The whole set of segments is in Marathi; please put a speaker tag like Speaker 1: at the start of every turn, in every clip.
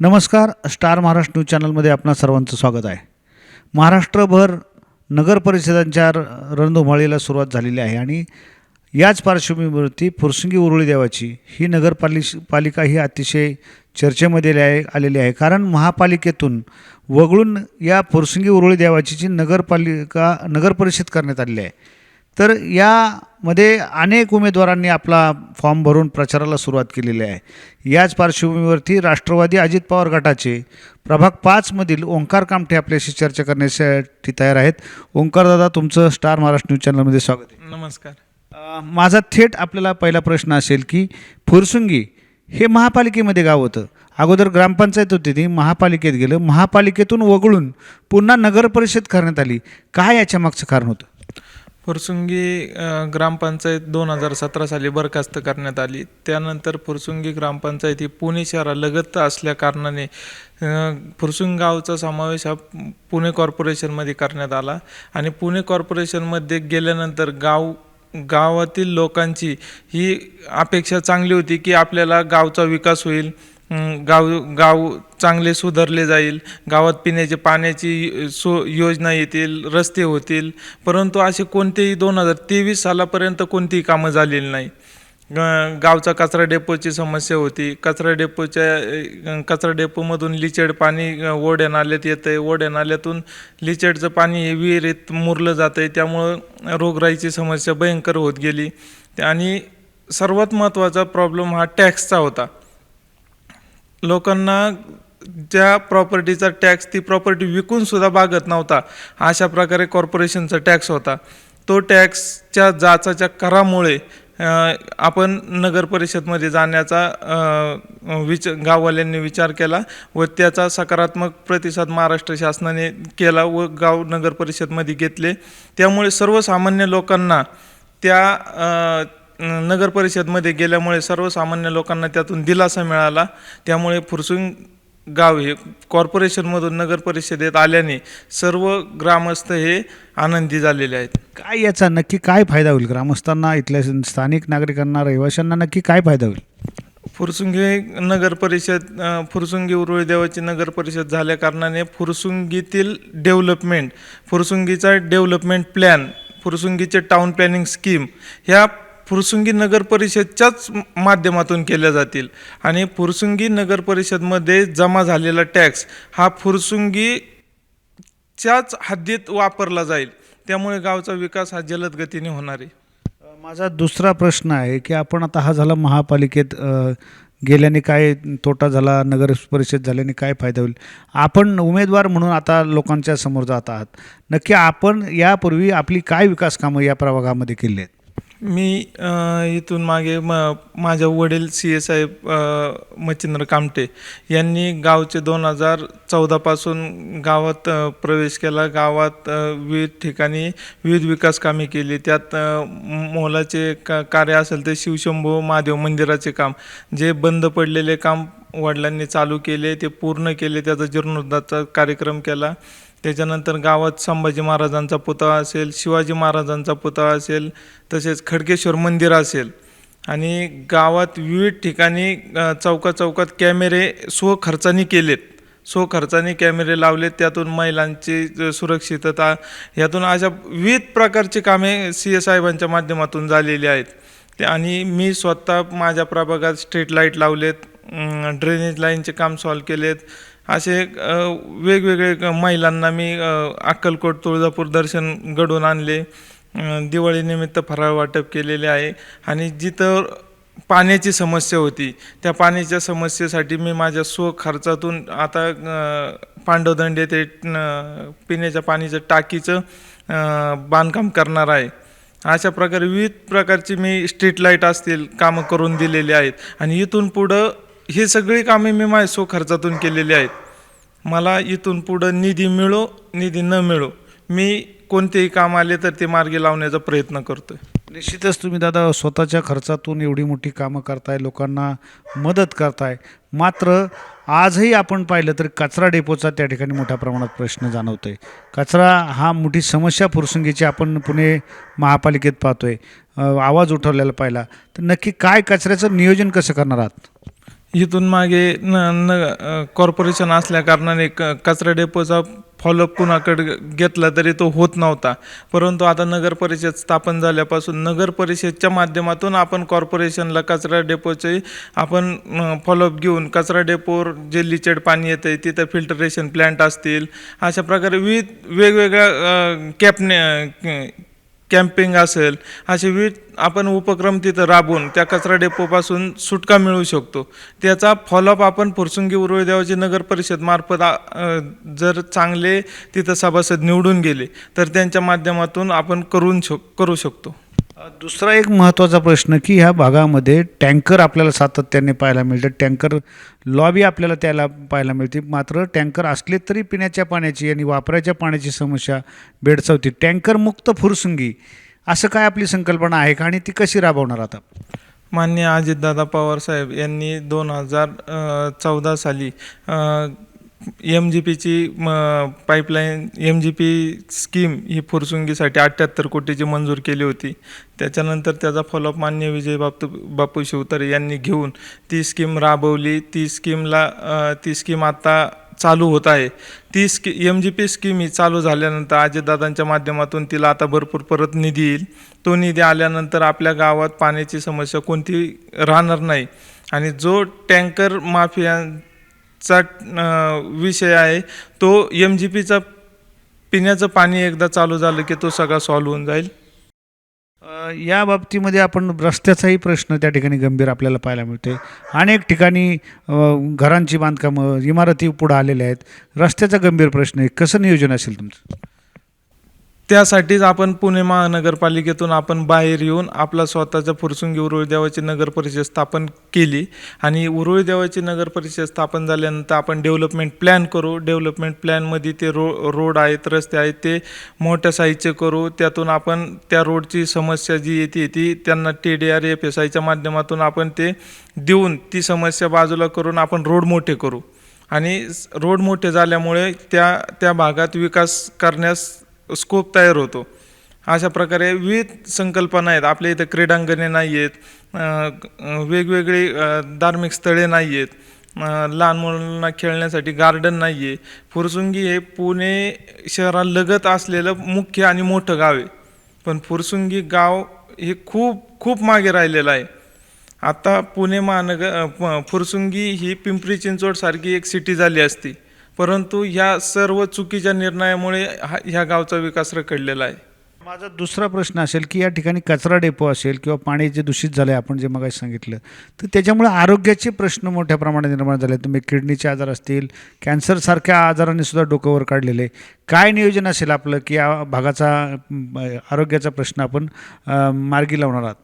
Speaker 1: नमस्कार स्टार महाराष्ट्र न्यूज चॅनलमध्ये आपणा सर्वांचं स्वागत आहे. महाराष्ट्रभर नगर परिषदांच्या र- रणधुमाळीला सुरुवात झालेली आहे आणि याच पार्श्वभूमीवरती फुरसुंगी उरुळी देवाची ही नगरपालि पालिका ही अतिशय चर्चेमध्ये आहे आलेली आहे. कारण महापालिकेतून वगळून या फुरसुंगी उरुळी देवाची जी नगरपालिका नगरपरिषद करण्यात आलेली आहे तर यामध्ये अनेक उमेदवारांनी आपला फॉर्म भरून प्रचाराला सुरुवात केलेली आहे. याच पार्श्वभूमीवरती राष्ट्रवादी अजित पवार गटाचे प्रभाग पाचमधील ओंकार कामठे आपल्याशी चर्चा करण्यासाठी तयार आहेत. ओंकार दादा तुमचं स्टार महाराष्ट्र न्यूज चॅनलमध्ये स्वागत आहे.
Speaker 2: नमस्कार.
Speaker 1: माझा थेट आपल्याला पहिला प्रश्न असेल की फुरसुंगी हे महापालिकेमध्ये गाव होतं. अगोदर ग्रामपंचायत होती ती महापालिकेत गेलं. महापालिकेतून वगळून पुन्हा नगरपरिषद करण्यात आली. काय याच्या मागचं कारण होतं?
Speaker 2: फुरसुंगी ग्रामपंचायत दोन हजार सतरा साली बरखास्त करण्यात आली. त्यानंतर फुरसुंगी ग्रामपंचायत ही पुणे शहरालगत असल्या कारणाने फुरसुंग गावचा समावेश हा पुणे कॉर्पोरेशनमध्ये करण्यात आला. आणि पुणे कॉर्पोरेशनमध्ये गेल्यानंतर गाव गावातील लोकांची ही अपेक्षा चांगली होती की आपल्याला गावचा विकास होईल. गाव गाव चांगले सुधारले जाईल. गावात पिण्याचे पाण्याची सो योजना येतील रस्ते होतील. परंतु असे कोणतेही दोन हजार तेवीस सालापर्यंत कोणतीही कामं झालेली नाही. गावचा कचरा डेपोची समस्या होती. कचरा डेपोच्या कचरा डेपोमधून लिचेड पाणी ओढ्या नाल्यात येतं आहे ओढ्या नाल्यातून लिचेडचं पाणी हे विहिरीत मुरलं जातं आहे त्यामुळं रोगराईची समस्या भयंकर होत गेली. आणि सर्वात महत्त्वाचा प्रॉब्लेम हा टॅक्सचा होता. लोकांना ज्या प्रॉपर्टीचा टॅक्स ती प्रॉपर्टी विकूनसुद्धा बागत भागत नव्हता. अशा प्रकारे कॉर्पोरेशनचा टॅक्स होता. तो टॅक्सच्या जाचाच्या करामुळे आपण नगर परिषदमध्ये जाण्याचा विच गाववाल्यांनी विचार केला व त्याचा सकारात्मक प्रतिसाद महाराष्ट्र शासनाने केला व गाव नगर परिषदमध्ये घेतले. त्यामुळे सर्वसामान्य लोकांना त्या नगर परिषदमध्ये गेल्यामुळे सर्वसामान्य लोकांना त्यातून दिलासा मिळाला. त्यामुळे फुरसुंग गाव हे कॉर्पोरेशनमधून नगर परिषदेत आल्याने सर्व ग्रामस्थ हे आनंदी झालेले आहेत.
Speaker 1: काय याचा नक्की काय फायदा होईल? ग्रामस्थांना इथल्या स्थानिक नागरिकांना रहिवाशांना नक्की काय फायदा होईल?
Speaker 2: फुरसुंगी नगर परिषद फुरसुंगी उरुळी देवाची नगर परिषद झाल्या कारणाने फुरसुंगीतील डेव्हलपमेंट फुरसुंगीचा डेव्हलपमेंट प्लॅन फुरसुंगीचे टाउन प्लॅनिंग स्कीम ह्या फुरसुंगी नगर परिषदच्याच माध्यमातून केल्या जातील. आणि फुरसुंगी नगर परिषदमध्ये जमा झालेला टॅक्स हा फुरसुंगीच्याच हद्दीत वापरला जाईल. त्यामुळे गावचा विकास हा जलद गतीने होणार आहे.
Speaker 1: माझा दुसरा प्रश्न आहे की आपण आता हा झाला महापालिकेत गेल्याने काय तोटा झाला नगर परिषद झाल्याने काय फायदा होईल? आपण उमेदवार म्हणून आता लोकांच्या समोर जात आहात. नक्की आपण यापूर्वी आपली काय विकास कामं या प्रभागामध्ये केली आहेत?
Speaker 2: मी इथून मागे म माझ्या वडील C S I Machhindra Kamte यांनी गावचे दोन हजार चौदापासून गावात प्रवेश केला. गावात विविध ठिकाणी विविध विकास कामे केली. त्यात मोलाचे का कार्य असेल ते शिवशंभू महादेव मंदिराचे काम. जे बंद पडलेले काम वडिलांनी चालू केले ते पूर्ण केले. त्याचा जीर्णोद्धारचा कार्यक्रम केला. त्याच्यानंतर गावात संभाजी महाराजांचा पुतळा असेल शिवाजी महाराजांचा पुतळा असेल तसेच खडकेश्वर मंदिर असेल. आणि गावात विविध ठिकाणी चौकाचौकात चौकात कॅमेरे स्वखर्चाने केलेत. स्वखर्चाने कॅमेरे लावलेत. त्यातून महिलांची ज- सुरक्षितता यातून अशा विविध प्रकारची कामे सी एस साहेबांच्या माध्यमातून झालेली आहेत. ते आणि मी स्वतः माझ्या प्रभागात स्ट्रीट लाइट लावलेत ड्रेनेज लाईनचे काम सॉल्व केलेत. असे वेगवेगळे महिलांना मी अक्कलकोट तुळजापूर दर्शन घडवून आणले. दिवाळीनिमित्त फराळ वाटप केलेले आहे. आणि जिथं पाण्याची समस्या होती त्या पाण्याच्या समस्येसाठी मी माझ्या स्वखर्चातून आता पांडवदंड येथे पिण्याच्या पाण्याचं टाकीचं बांधकाम करणार आहे. अशा प्रकारे विविध प्रकारची मी स्ट्रीट लाइट असतील कामं करून दिलेली आहेत. आणि इथून पुढं ही सगळी कामे मी माझ्या स्वखर्चातून केलेली आहेत. मला इथून पुढं निधी मिळो निधी न मिळो. मी कोणतेही काम आले तर ते मार्गी लावण्याचा प्रयत्न करतोय.
Speaker 1: निश्चितच तुम्ही दादा स्वतःच्या खर्चातून एवढी मोठी कामं करताय लोकांना मदत करताय. मात्र आजही आपण पाहिलं तर कचरा डेपोचा त्या ठिकाणी मोठ्या प्रमाणात प्रश्न जाणवतोय. कचरा हा मोठी समस्या प्रसंगीची आपण पुणे महापालिकेत पाहतोय. आवाज उठवलेला पाहिला. तर नक्की काय कचऱ्याचं नियोजन कसं करणार आहात?
Speaker 2: इथून मागे न न कॉर्पोरेशन असल्याकारणाने क कचरा डेपोचा फॉलोअप कुणाकडे घेतला तरी तो होत नव्हता. परंतु आता नगर परिषद स्थापन झाल्यापासून नगर परिषदच्या माध्यमातून आपण कॉर्पोरेशनला कचरा डेपोचे आपण फॉलोअप घेऊन कचरा डेपोवर जे लिचेड पाणी येतं आहे तिथं फिल्टरेशन प्लॅन्ट असतील अशा प्रकारे विविध वेगवेगळ्या कॅपने कॅम्पिंग असेल असे विविध आपण उपक्रम तिथं राबवून त्या कचरा डेपोपासून सुटका मिळवू शकतो. त्याचा फॉलोअप आपण फुरसुंगी उरुळी देवाची नगर परिषदमार्फत जर चांगले तिथं सभासद निवडून गेले तर त्यांच्या माध्यमातून आपण करून शक करू शकतो.
Speaker 1: दुसरा एक महत्त्वाचा प्रश्न की ह्या भागामध्ये टँकर आपल्याला सातत्याने पाहायला मिळतं. टँकर लॉबी आपल्याला त्याला पाहायला मिळते. मात्र टँकर असले तरी पिण्याच्या पाण्याची आणि वापरायच्या पाण्याची समस्या भेडसावती टँकर मुक्त फुरसुंगी असं काय आपली संकल्पना आहे का आणि ती कशी राबवणार आता?
Speaker 2: मान्य अजितदादा पवार साहेब यांनी दोन हजार चौदा साली एम जी पीची pipeline M G P scheme ही फुरसुंगीसाठी अठ्ठ्याहत्तर कोटीची मंजूर केली होती. त्याच्यानंतर त्याचा फॉलोअप मान्य विजय बापू बापू शिवतारे यांनी घेऊन ती स्कीम राबवली. ती स्कीमला ती स्कीम आता चालू होत आहे. ती स्की एम जी पी स्कीम ही चालू झाल्यानंतर अजितदादांच्या माध्यमातून तिला आता भरपूर परत निधी येईल. तो निधी आल्यानंतर आपल्या गावात पाण्याची समस्या कोणती राहणार नाही. आणि जो टँकर माफिया चा विषय आहे. तो एम जी पीचा पिण्याचं पाणी एकदा चालू झालं की तो सगळा सॉल्व्ह होऊन जाईल.
Speaker 1: या बाबतीमध्ये आपण रस्त्याचाही प्रश्न त्या ठिकाणी गंभीर आपल्याला पाहायला मिळते अनेक ठिकाणी घरांची बांधकामं इमारती पुढं आलेल्या आहेत. रस्त्याचा गंभीर प्रश्न आहे. कसं नियोजन असेल तुमचं?
Speaker 2: त्यासाठीच आपण पुणे महानगरपालिकेतून आपण बाहेर येऊन आपला स्वतःचा फुरसुंगी उरुळी देवाची नगर परिषद स्थापन केली. आणि उरुळी देवाची नगर परिषद स्थापन झाल्यानंतर आपण डेव्हलपमेंट प्लॅन करू. डेव्हलपमेंट प्लॅनमध्ये ते रो रोड आहेत रस्ते आहेत ते मोठ्या साईजचे करू. त्यातून आपण त्या रोडची समस्या जी येते ती त्यांना T D R F S आयच्या माध्यमातून आपण ते देऊन ती समस्या बाजूला करून आपण रोड मोठे करू. आणि रोड मोठे झाल्यामुळे त्या त्या भागात विकास करण्यास स्कोप तयार होतो. अशा प्रकारे विविध संकल्पना आहेत. आपल्या इथं क्रीडांगणे नाही आहेत. वेगवेगळी धार्मिक स्थळे नाही आहेत. लहान मुलांना खेळण्यासाठी गार्डन नाही आहे. फुरसुंगी हे पुणे शहरालगत असलेलं मुख्य आणि मोठं गाव आहे. पण फुरसुंगी गाव हे खूप खूप मागे राहिलेलं आहे. आता पुणे महानगर फुरसुंगी ही पिंपरी चिंचवडसारखी एक सिटी झाली असती. परंतु ह्या सर्व चुकीच्या निर्णयामुळे हा ह्या गावचा विकास रखडलेला आहे.
Speaker 1: माझा दुसरा प्रश्न असेल की या ठिकाणी कचरा डेपो असेल किंवा पाणी जे दूषित झालं आहे आपण जे मग सांगितलं तर त्याच्यामुळे आरोग्याचे प्रश्न मोठ्या प्रमाणात निर्माण झाले तुम्ही किडनीचे आजार असतील कॅन्सरसारख्या आजारांनी सुद्धा डोकं काढलेले काय नियोजन असेल आपलं की या भागाचा आरोग्याचा प्रश्न आपण मार्गी लावणार आहात?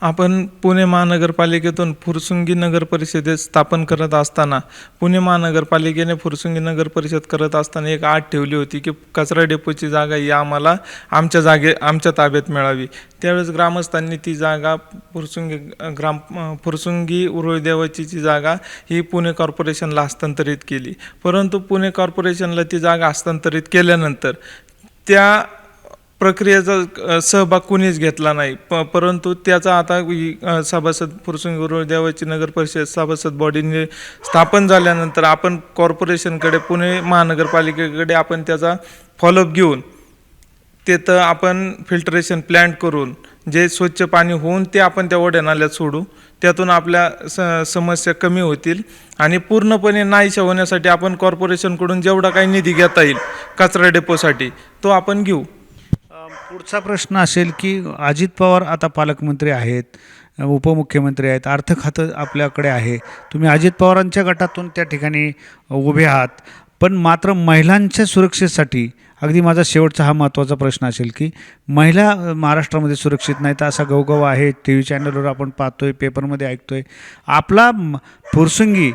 Speaker 2: आपण पुणे महानगरपालिकेतून फुरसुंगी नगर परिषदेत स्थापन करत असताना पुणे महानगरपालिकेने फुरसुंगी नगर परिषद करत असताना एक आठ ठेवली होती की कचरा डेपोची जागा ही आम्हाला आमच्या जागे आमच्या ताब्यात मिळावी. त्यावेळेस ग्रामस्थांनी ती जागा फुरसुंगी ग्राम फुरसुंगी उरुळी देवाची जी जागा ही पुणे कॉर्पोरेशनला हस्तांतरित केली. परंतु पुणे कॉर्पोरेशनला ती जागा हस्तांतरित केल्यानंतर त्या प्रक्रियेचा सहभाग कुणीच घेतला नाही. प परंतु त्याचा आता सभासद फुरसुंगी देवाची नगर परिषद सभासद बॉडीने स्थापन झाल्यानंतर आपण कॉर्पोरेशनकडे पुणे महानगरपालिकेकडे आपण त्याचा फॉलोअप घेऊन तिथं आपण फिल्टरेशन प्लॅन्ट करून जे स्वच्छ पाणी होऊन ते आपण त्या ओढ्या नाल्यात सोडू. त्यातून आपल्या स समस्या कमी होतील. आणि पूर्णपणे नाहीशा होण्यासाठी आपण कॉर्पोरेशनकडून जेवढा काही निधी घेता येईल कचरा डेपोसाठी तो आपण घेऊ.
Speaker 1: पुढचा प्रश्न असेल की अजित पवार आता पालकमंत्री आहेत उपमुख्यमंत्री आहेत अर्थ खातं आपल्याकडे आहे. तुम्ही अजित पवारांच्या गटातून त्या ठिकाणी उभे आहात. पण मात्र महिलांच्या सुरक्षेसाठी अगदी माझा शेवटचा हा महत्त्वाचा प्रश्न असेल की महिला महाराष्ट्रामध्ये सुरक्षित नाहीत असा गवगव आहे टी व्ही चॅनलवर आपण पाहतो आहे पेपरमध्ये ऐकतो आहे आपला म, फुरसुंगी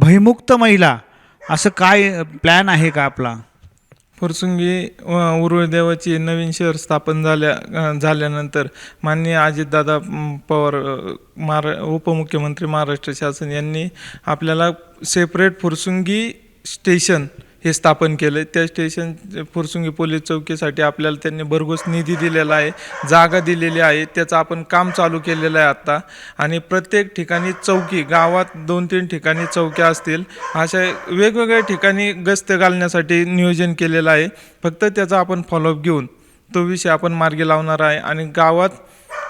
Speaker 1: भयमुक्त महिला असं काय प्लॅन आहे का आपला?
Speaker 2: फुरसुंगी अ, उरुळी देवाची नवीन शहर स्थापन झाल्या झाल्यानंतर माननीय अजितदादा पवार महारा उपमुख्यमंत्री महाराष्ट्र शासन यांनी आपल्याला सेपरेट फुरसुंगी स्टेशन हे स्थापन केलं. त्या स्टेशन फुरसुंगी पोलीस चौकीसाठी आपल्याला त्यांनी भरघोस निधी दिलेला आहे जागा दिलेली आहे. त्याचं आपण काम चालू केलेलं आहे आत्ता आणि प्रत्येक ठिकाणी चौकी गावात दोन तीन ठिकाणी चौक्या असतील. अशा वेगवेगळ्या ठिकाणी गस्त घालण्यासाठी नियोजन केलेलं आहे. फक्त त्याचा आपण फॉलोअप घेऊन तो विषय आपण मार्गी लावणार आहे. आणि गावात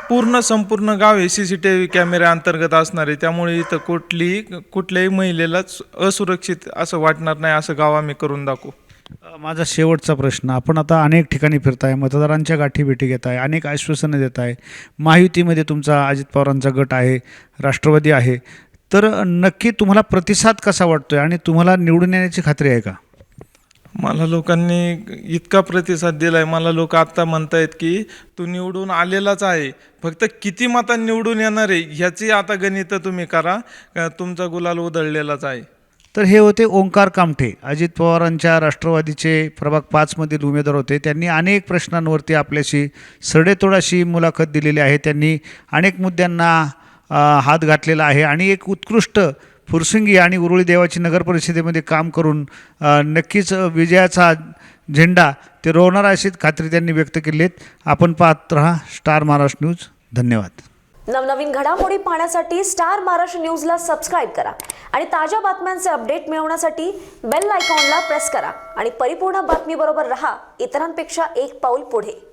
Speaker 2: पूर्ण संपूर्ण गाव हे सी सी टी व्ही कॅमेऱ्या अंतर्गत असणार आहे. त्यामुळे इथं कुठलीही कुठल्याही महिलेलाच असुरक्षित असं वाटणार नाही असं गाव आम्ही करून दाखवू.
Speaker 1: अ, माझा शेवटचा प्रश्न आपण आता अनेक ठिकाणी फिरताय मतदारांच्या गाठी भेटी घेत आहे अनेक आश्वासनं देत आहे महायुतीमध्ये तुमचा अजित पवारांचा गट आहे राष्ट्रवादी आहे तर नक्की तुम्हाला प्रतिसाद कसा वाटतोय आणि तुम्हाला निवडून येण्याची खात्री आहे का?
Speaker 2: मला लोकांनी इतका प्रतिसाद दिलाय. मला लोक आता म्हणतायत की तू निवडून आलेलाच आहे. फक्त किती मतांनी निवडून येणार आहे ह्याची आता गणित तुम्ही करा. तुमचा गुलाल उधळलेलाच आहे.
Speaker 1: तर हे होते ओंकार कामठे. अजित पवारांच्या राष्ट्रवादीचे प्रभाग पाचमधील उमेदवार होते. त्यांनी अनेक प्रश्नांवरती आपल्याशी सडेतोडाशी मुलाखत दिलेली आहे. त्यांनी अनेक मुद्द्यांना हात घातलेला आहे. आणि एक उत्कृष्ट फुरसिंगी आणि उरुळी देवाची नगर परिषदेमध्ये काम करून नक्कीच विजयाचा झेंडा ते रोवणार अशी खात्री त्यांनी व्यक्त केली आहेत. आपण पाहत राहा स्टार महाराष्ट्र न्यूज. धन्यवाद.
Speaker 3: नवनवीन घडामोडी पाहण्यासाठी स्टार महाराष्ट्र न्यूजला सबस्क्राईब करा आणि ताज्या बातम्यांचे अपडेट मिळवण्यासाठी बेल आयकॉनला प्रेस करा आणि परिपूर्ण बातमीबरोबर रहा. इतरांपेक्षा एक पाऊल पुढे.